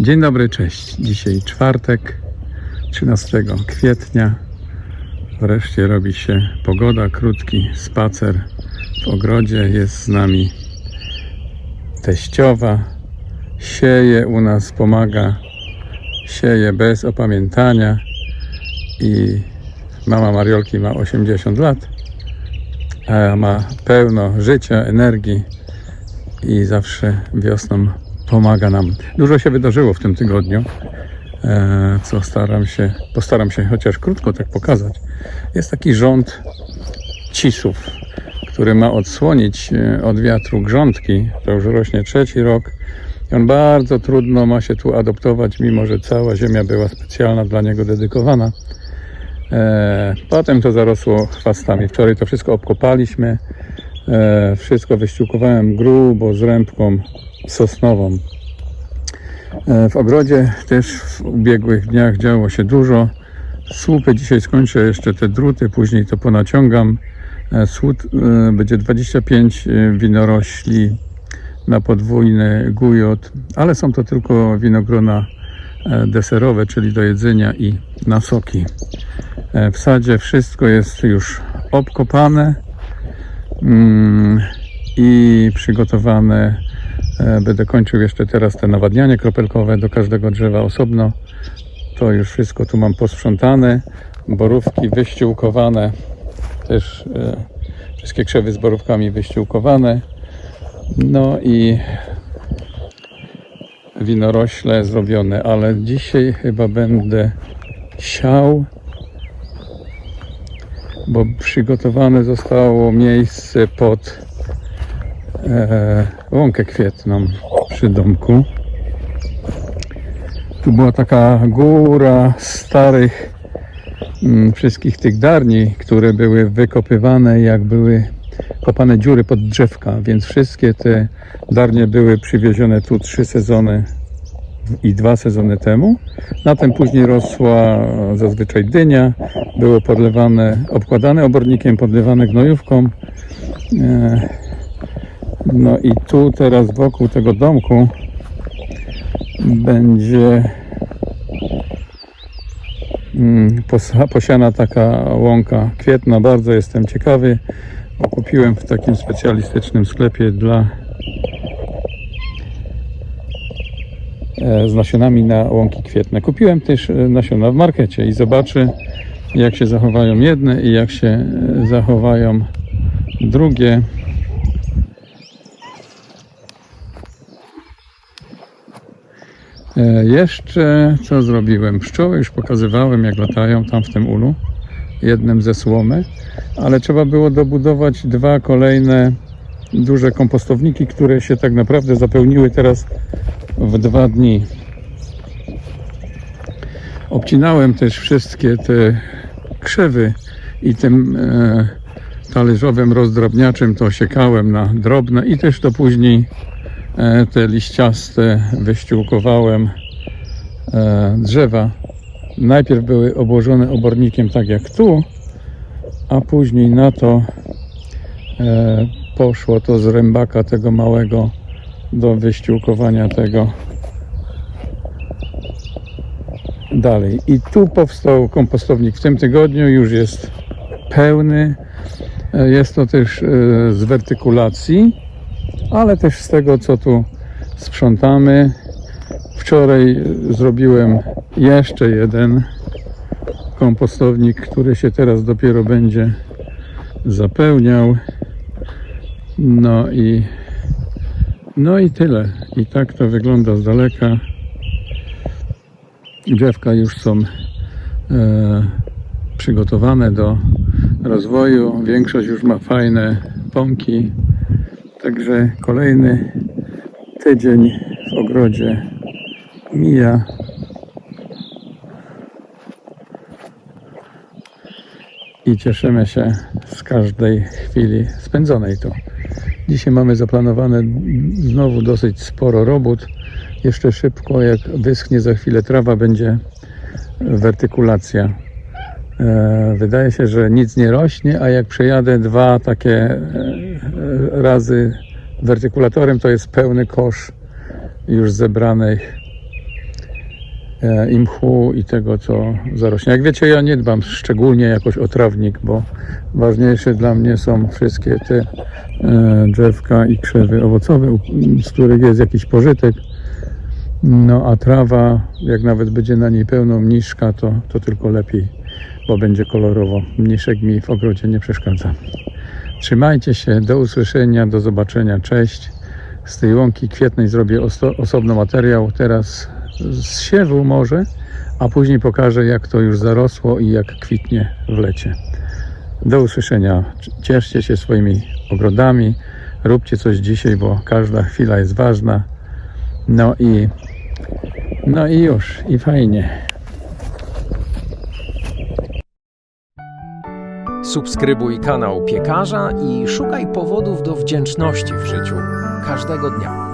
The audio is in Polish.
Dzień dobry, cześć. Dzisiaj czwartek, 13 kwietnia. Wreszcie robi się pogoda, krótki spacer w ogrodzie. Jest z nami teściowa. Sieje u nas, pomaga. Sieje bez opamiętania. I mama Mariolki ma 80 lat, a ma pełno życia, energii i zawsze wiosną pomaga nam. Dużo się wydarzyło w tym tygodniu, e, co staram się, postaram się chociaż krótko tak pokazać. Jest taki rząd cisów, który ma odsłonić e, od wiatru grządki. To już rośnie trzeci rok. I on bardzo trudno ma się tu adoptować, mimo że cała ziemia była specjalna dla niego dedykowana. E, potem to zarosło chwastami. Wczoraj to wszystko obkopaliśmy. E, wszystko wyściółkowałem grubo z rębką sosnową. E, w ogrodzie też w ubiegłych dniach działo się dużo. Słupy dzisiaj skończę jeszcze te druty, później to ponaciągam. E, Słud e, będzie 25 winorośli na podwójny gujot, ale są to tylko winogrona e, deserowe, czyli do jedzenia i na soki. E, W sadzie wszystko jest już obkopane i przygotowane. Będę kończył jeszcze teraz te nawadnianie kropelkowe do każdego drzewa osobno. To już wszystko tu mam posprzątane. Borówki wyściółkowane. Też e, wszystkie krzewy z borówkami wyściółkowane. No i winorośle zrobione, ale dzisiaj chyba będę siał bo przygotowane zostało miejsce pod e, łąkę kwietną przy domku. Tu była taka góra starych mm, wszystkich tych darni, które były wykopywane, jak były kopane dziury pod drzewka, więc wszystkie te darnie były przywiezione tu trzy sezony i dwa sezony temu. Na tym później rosła zazwyczaj dynia, było podlewane, obkładane obornikiem, podlewane gnojówką. E, No i tu teraz wokół tego domku będzie mm, posiana taka łąka kwietna. Bardzo jestem ciekawy, kupiłem w takim specjalistycznym sklepie dla e, z nasionami na łąki kwietne. Kupiłem też e, nasiona w markecie i zobaczę jak się zachowają jedne i jak się e, zachowają drugie. E, Jeszcze co zrobiłem? Pszczoły już pokazywałem jak latają tam w tym ulu, jednym ze słomy, ale trzeba było dobudować dwa kolejne duże kompostowniki, które się tak naprawdę zapełniły teraz w dwa dni. Obcinałem też wszystkie te krzewy i tym e, talerzowym rozdrabniaczem to siekałem na drobne i też to później e, te liściaste wyściółkowałem e, drzewa. Najpierw były obłożone obornikiem tak jak tu, a później na to e, poszło to z rębaka tego małego do wyściółkowania tego dalej. I tu powstał kompostownik w tym tygodniu, już jest pełny. E, Jest to też e, z wertykulacji, ale też z tego, co tu sprzątamy. Wczoraj e, zrobiłem jeszcze jeden kompostownik, który się teraz dopiero będzie zapełniał. No i no i tyle. I tak to wygląda z daleka. Drzewka już są e, przygotowane do rozwoju. Większość już ma fajne pąki. Także kolejny tydzień w ogrodzie mija. I cieszymy się z każdej chwili spędzonej tu. Dzisiaj mamy zaplanowane znowu dosyć sporo robót. Jeszcze szybko, jak wyschnie za chwilę trawa, będzie wertykulacja. E, Wydaje się, że nic nie rośnie, a jak przejadę dwa takie e, razy wertykulatorem, to jest pełny kosz już zebranych i mchu i tego, co zarośnie. Jak wiecie, ja nie dbam szczególnie jakoś o trawnik, bo ważniejsze dla mnie są wszystkie te e, drzewka i krzewy owocowe, z których jest jakiś pożytek. No a trawa, jak nawet będzie na niej pełno mniszka, to, to tylko lepiej, bo będzie kolorowo. Mniszek mi w ogrodzie nie przeszkadza. Trzymajcie się, do usłyszenia, do zobaczenia, cześć. Z tej łąki kwietnej zrobię osobno materiał, teraz z siewu może, a później pokażę jak to już zarosło i jak kwitnie w lecie. Do usłyszenia. Cieszcie się swoimi ogrodami, róbcie coś dzisiaj, bo każda chwila jest ważna. No i no i już, i fajnie. Subskrybuj kanał Piekarza i szukaj powodów do wdzięczności w życiu każdego dnia.